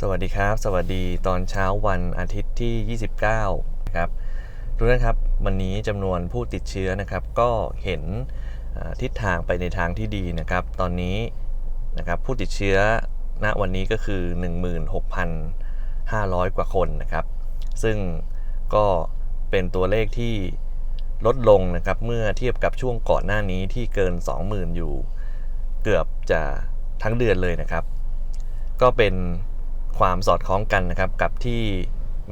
สวัสดีครับ สวัสดีตอนเช้าวันอาทิตย์ที่ 29นะครับทุกท่านครับวันนี้จำนวนผู้ติดเชื้อนะครับ ก็เห็นทิศทางไปในทางที่ดีนะครับ ตอนนี้นะครับผู้ติดเชื้อณวันนี้ก็คือ 16,500 กว่าคนนะครับ ซึ่งก็เป็นตัวเลขที่ลดลงนะครับเมื่อเทียบกับช่วงก่อนหน้านี้ที่เกิน 20,000 อยู่ เกือบจะทั้งเดือนเลยนะครับ ก็เป็น ความสอดคล้องกันนะครับกับที่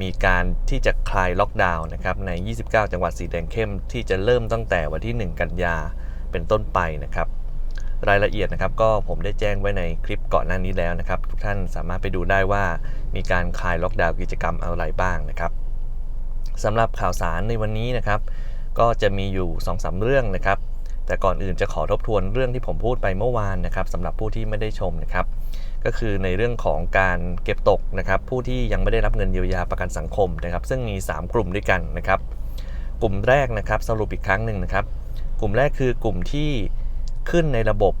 มีการที่จะคลายล็อกดาวน์นะครับใน 29 จังหวัดสีแดงเข้ม ที่จะเริ่มตั้งแต่วันที่ 1 กันยาเป็นต้นไปนะครับ รายละเอียดนะครับก็ผมได้แจ้งไว้ในคลิปก่อนหน้านี้แล้วนะครับ ทุกท่านสามารถไปดูได้ว่ามีการคลายล็อกดาวน์กิจกรรมอะไรบ้างนะครับสำหรับข่าวสารในวันนี้นะครับ ก็จะมีอยู่ 2-3 เรื่องนะครับ แต่ก่อนอื่นจะขอทบทวนเรื่องที่ผมพูดไปเมื่อวานนะครับสำหรับผู้ที่ไม่ได้ชมนะครับ ก็คือในเรื่องของการเก็บตกนะครับผู้ที่ยังไม่ได้รับเงินเยียวยาประกันสังคมนะครับซึ่งมี 3 กลุ่มด้วยกันนะครับกลุ่มแรกนะครับสรุปอีกครั้งหนึ่งนะครับกลุ่มแรกคือกลุ่มที่ขึ้นในระบบ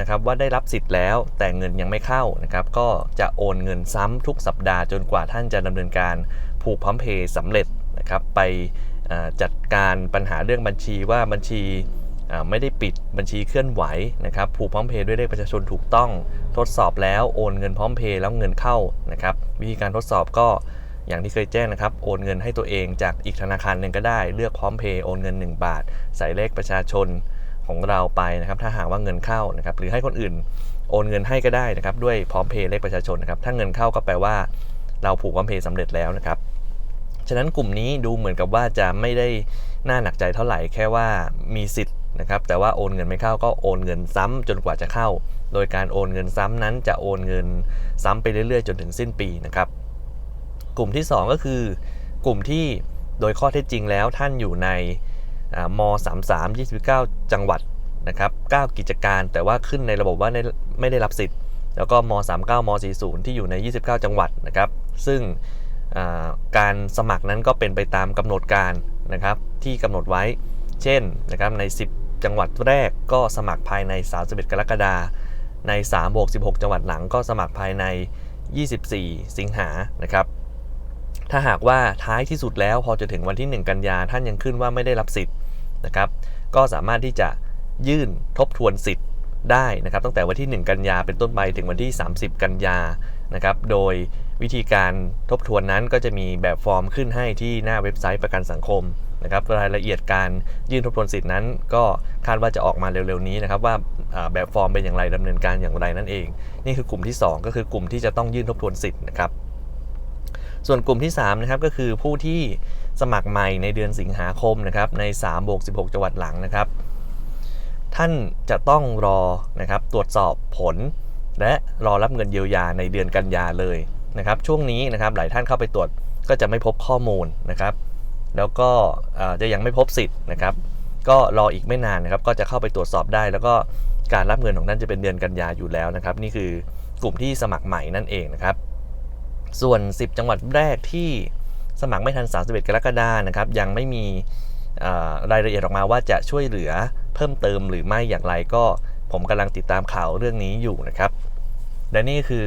นะครับว่าได้รับสิทธิ์แล้วแต่เงินยังไม่เข้านะครับก็จะโอนเงินซ้ำทุกสัปดาห์จนกว่าท่านจะดำเนินการผูกพร้อมเพย์สำเร็จนะครับไปจัดการปัญหาเรื่องบัญชีว่าบัญชี ไม่ได้ปิดบัญชีเคลื่อนไหวนะครับผูกพร้อมเพย์ด้วยเลขประชาชนถูกต้อง ทดสอบแล้วโอนเงินพร้อมเพย์แล้วเงินเข้านะครับวิธีการทดสอบก็อย่างที่เคยแจ้งนะครับ โอนเงินให้ตัวเองจากอีกธนาคารหนึ่งก็ได้ เลือกพร้อมเพย์โอนเงิน 1 บาท ใส่เลขประชาชนของเราไปนะครับ ถ้าหากว่าเงินเข้านะครับ หรือให้คนอื่นโอนเงินให้ก็ได้นะครับ ด้วยพร้อมเพย์เลขประชาชนนะครับ ถ้าเงินเข้าก็แปลว่า เราผูกพร้อมเพย์สำเร็จแล้วนะครับ ฉะนั้นกลุ่มนี้ดูเหมือนกับว่าจะไม่ได้น่าหนักใจเท่าไหร่ แค่ว่ามีสิทธิ์ นะครับแต่ว่าโอนเงินไม่เข้าก็โอนเงินซ้ำจนกว่าจะเข้า โดยการโอนเงินซ้ำนั้นจะโอนเงินซ้ำไปเรื่อยๆ จนถึงสิ้นปีนะครับ กลุ่มที่ 2 ก็คือกลุ่มที่โดยข้อเท็จจริงแล้วท่านอยู่ในอ่าม33 29 จังหวัดนะครับ9กิจการแต่ว่าขึ้นในระบบว่าไม่ได้รับสิทธิ์ แล้วก็ม 39ม 40 ที่อยู่ใน 29 จังหวัดนะครับ ซึ่งการสมัครนั้นก็เป็นไปตามกำหนดการนะครับที่กำหนดไว้ เช่นนะครับใน 10 จังหวัดแรกก็สมัครภายใน 31 กรกฎาคมใน3บวก16 จังหวัดหลังก็สมัครภายใน 24 สิงหานะครับ ถ้าหากว่าท้ายที่สุดแล้วพอจะถึงวันที่ 1 กันยาท่านยังขึ้นว่าไม่ได้รับสิทธิ์นะครับ ก็สามารถที่จะยื่นทบทวนสิทธิ์ได้นะครับตั้งแต่วันที่ 1 กันยาเป็นต้นไปถึงวันที่ 30 กันยานะครับ โดยวิธีการทบทวนนั้นก็จะมีแบบฟอร์มขึ้นให้ที่หน้าเว็บไซต์ประกันสังคม นะครับรายละเอียดการยื่นทบทวนสิทธินั้น ก็คาดว่าจะออกมาเร็วๆนี้นะครับว่าแบบฟอร์มเป็นอย่างไรดำเนินการอย่างไรนั่นเอง นี่คือกลุ่มที่ 2 ก็คือกลุ่มที่จะต้องยื่นทบทวนสิทธิ์นะครับส่วนกลุ่มที่3นะครับก็คือผู้ที่สมัครใหม่ในเดือนสิงหาคมนะครับใน3บวก16 จังหวัดหลังนะครับ ท่านจะต้องรอนะครับตรวจสอบผล และรอรับเงินเยียวยาในเดือนกันยาเลยนะครับ ช่วงนี้นะครับหลายท่านเข้าไปตรวจก็จะไม่พบข้อมูลนะครับ แล้วก็จะยังไม่พบสิทธิ์นะครับ ก็รออีกไม่นานนะครับ ก็จะเข้าไปตรวจสอบได้ แล้วก็การรับเงินของท่านจะเป็นเดือนกันยาอยู่แล้วนะครับ นี่คือกลุ่มที่สมัครใหม่นั่นเองนะครับ ส่วน 10 จังหวัดแรกที่สมัครไม่ทัน 31 กรกฎาคมนะครับ ยังไม่มีรายละเอียดออกมาว่าจะช่วยเหลือเพิ่มเติมหรือไม่อย่างไรก็ผมกำลังติดตามข่าวเรื่องนี้อยู่นะครับ และนี่คือ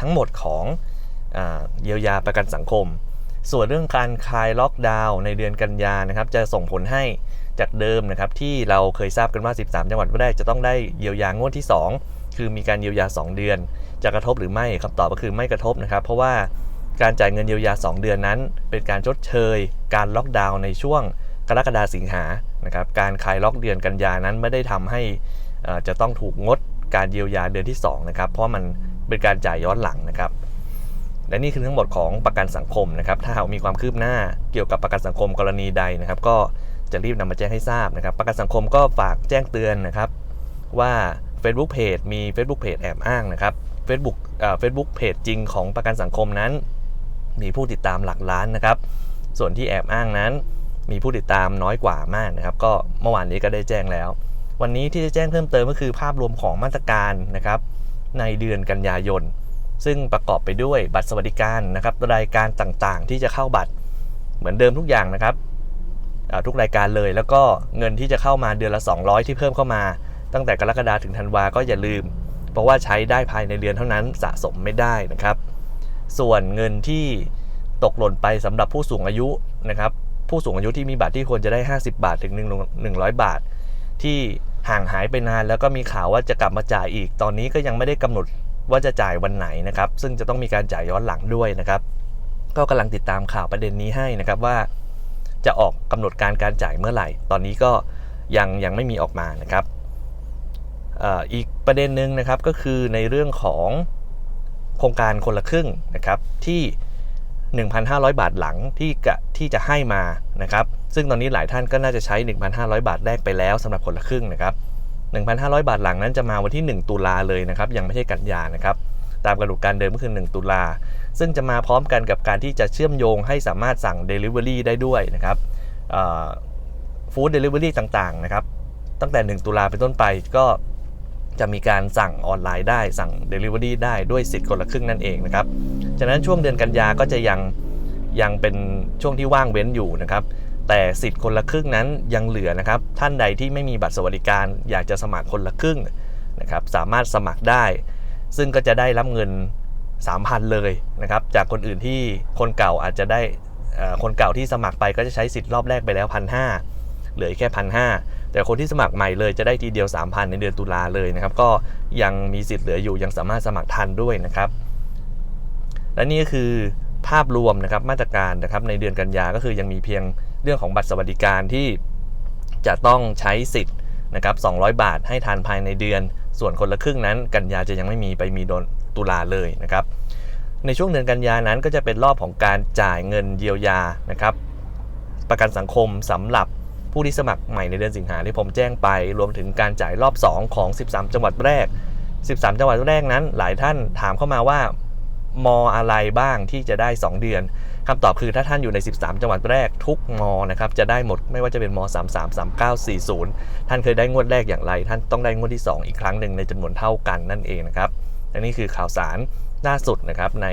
ทั้งหมดของอเยียวยาประกันสังคม ส่วนเรื่องการคลายล็อกดาวน์ในเดือนกันยานะครับจะส่งผลให้จากเดิมนะครับที่เราเคยทราบกันว่า 13 จังหวัดแรกจะต้องได้เยียวยางวดที่ 2 คือมีการเยียวยา 2 เดือน จะกระทบหรือไม่คำตอบก็คือไม่กระทบนะครับ เพราะว่าการจ่ายเงินเยียวยา 2 เดือนนั้น เป็นการชดเชย การล็อกดาวน์ในช่วงกรกฎาสิงหานะครับการคลายล็อกเดือนกันยานั้นไม่ได้ทำให้อ่อจะต้องถูกงดการเยียวยาเดือนที่2นะครับเพราะมันเป็นการจ่ายย้อนหลังนะครับ และนี่คือทั้งหมดของประกันสังคมนะครับถ้าหากมีความคืบหน้าเกี่ยวกับประกันสังคมกรณีใดนะครับ ก็จะรีบนำมาแจ้งให้ทราบนะครับ ประกันสังคมก็ฝากแจ้งเตือนนะครับ ว่า Facebook Page มี Facebook Page แอบอ้างนะครับ Facebook เอ่อ Facebook Page จริงของประกันสังคมนั้น มีผู้ติดตามหลักล้านนะครับ ส่วนที่แอบอ้างนั้น มีผู้ติดตามน้อยกว่ามากนะครับ ก็เมื่อวานนี้ก็ได้แจ้งแล้ว วันนี้ที่จะแจ้งเพิ่มเติมก็คือภาพรวมของมาตรการนะครับ ในเดือนกันยายน ซึ่งประกอบไปด้วยบัตรสวัสดิการนะครับรายการต่างๆ ที่จะเข้าบัตรเหมือนเดิมทุกอย่างนะครับทุกรายการเลย แล้วก็เงินที่จะเข้ามาเดือนละ 200 ที่เพิ่มเข้ามา ตั้งแต่กรกฎาถึงธันวาก็อย่าลืม เพราะว่าใช้ได้ภายในเดือนเท่านั้นสะสมไม่ได้นะครับ ส่วนเงินที่ตกหล่นไปสำหรับผู้สูงอายุนะครับผู้สูงอายุที่มีบัตรที่ควรจะได้ 50 บาทถึง 100 บาท ที่ห่างหายไปนานแล้วก็มีข่าวว่าจะกลับมาจ่ายอีก ตอนนี้ก็ยังไม่ได้กำหนด ว่าจะจ่ายวันไหนนะครับ ซึ่งจะต้องมีการจ่ายย้อนหลังด้วยนะครับ ก็กำลังติดตามข่าวประเด็นนี้ให้นะครับว่า จะออกกำหนดการการจ่ายเมื่อไหร่ ตอนนี้ก็ยังยังไม่มีออกมานะครับอีกประเด็นหนึ่งนะครับก็คือในเรื่องของโครงการคนละครึ่งนะครับที่ 1,500 บาทหลังที่กะที่จะให้มานะครับ ซึ่งตอนนี้หลายท่านก็น่าจะใช้ 1,500 บาทแรกไปแล้วสำหรับคนละครึ่งนะครับ 1,500 บาทหลังนั้นจะมาวันที่ 1 ตุลาเลยนะครับยังไม่ใช่กันยานะครับตามกำหนดการเดิมก็คือ 1 ตุลา ซึ่งจะมาพร้อมกันกับการที่จะเชื่อมโยงให้สามารถสั่ง Delivery ได้ด้วยนะครับฟู้ดเดลิเวอรี่ต่างๆนะครับตั้งแต่ 1 ตุลาเป็นต้นไปก็จะมีการสั่งออนไลน์ได้สั่ง Delivery ได้ด้วยสิทธิ์คนละครึ่งนั่นเองนะครับฉะนั้นช่วงเดือนกันยาก็จะยังยังเป็นช่วงที่ว่างเว้นอยู่นะครับ แต่สิทธิ์คนละครึ่งนั้นยังเหลือนะครับ ท่านใดที่ไม่มีบัตรสวัสดิการ อยากจะสมัครคนละครึ่งนะครับ สามารถสมัครได้ ซึ่งก็จะได้รับเงิน 3,000 เลยนะครับ จากคนอื่นที่คนเก่าอาจจะได้คนเก่าที่สมัครไปก็จะใช้สิทธิ์รอบแรกไปแล้วพันห้าเหลือแค่พันห้าแต่คนที่สมัครใหม่เลยจะได้ทีเดียว 3,000 ในเดือนตุลาเลยนะครับ ก็ยังมีสิทธิ์เหลืออยู่ยังสามารถสมัครทันด้วยนะครับ และนี่ก็คือภาพรวมนะครับมาตรการนะครับในเดือนกันยาก็คือยังมีเพียง รื่องของบัตรสวัสดิการที่จะต้องใช้สิทธิ์นะครับ200 บาทให้ทันภายในเดือน ส่วนคนละครึ่งนั้น กันยาจะยังไม่มีไปมีโดนตุลาเลยนะครับ ในช่วงเดือนกันยานั้นก็จะเป็นรอบของการจ่ายเงินเยียวยานะครับ ประกันสังคมสำหรับผู้ที่สมัครใหม่ในเดือนสิงหาที่ผมแจ้งไป รวมถึงการจ่ายรอบ 2 ของ 13 จังหวัดแรก 13 จังหวัดแรกนั้น หลายท่านถามเข้ามาว่า มออะไรบ้างที่จะได้ 2 เดือนคำตอบคือถ้าท่านอยู่ใน 13 จังหวัดแรกทุกมอนะครับจะได้หมดไม่ว่าจะเป็นม33 39 40 ท่านเคยได้งวดแรกอย่างไร ท่านต้องได้งวดที่ 2 อีกครั้งหนึ่งในจำนวนเท่ากันนั่นเองนะครับและนี่คือข่าวสารล่าสุดนะครับใน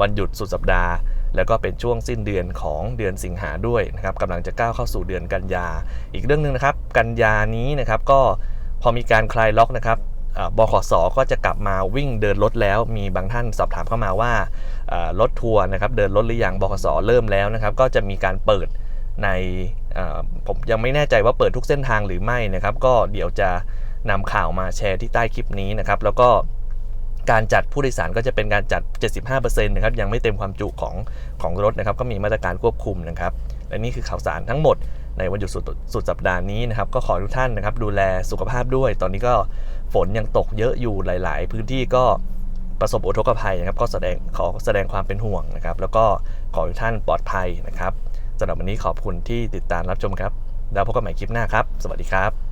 วันหยุดสุดสัปดาห์ แล้วก็เป็นช่วงสิ้นเดือนของเดือนสิงหาด้วยนะครับกำลังจะก้าวเข้าสู่เดือนกันยา อีกเรื่องหนึ่งนะครับ กันยานี้นะครับก็พอมีการคลายล็อกนะครับ บขสก็จะกลับมาวิ่งเดินรถแล้ว มีบางท่านสอบถามเข้ามาว่ารถทัวร์นะครับเดินรถหรือยังบขสเริ่มแล้วนะครับ ก็จะมีการเปิดในผมยังไม่แน่ใจว่าเปิดทุกเส้นทางหรือไม่นะครับ ก็เดี๋ยวจะนำข่าวมาแชร์ที่ใต้คลิปนี้นะครับ แล้วก็การจัดผู้โดยสารก็จะเป็นการจัด 75%นะครับยังไม่เต็มความจุของของรถนะครับ ก็มีมาตรการควบคุมนะครับและนี่คือข่าวสารทั้งหมด ในวันหยุดสุดสุดสัปดาห์นี้นะครับก็ขอทุกท่านนะครับดูแลสุขภาพด้วย ตอนนี้ก็ฝนยังตกเยอะอยู่หลาย ๆ พื้นที่ก็ประสบอุทกภัยนะครับก็แสดงขอแสดงความเป็นห่วงนะครับ แล้วก็ขอทุกท่านปลอดภัยนะครับสำหรับวันนี้ขอบคุณที่ติดตามรับชมครับ แล้วพบกันใหม่คลิปหน้าครับ สวัสดีครับ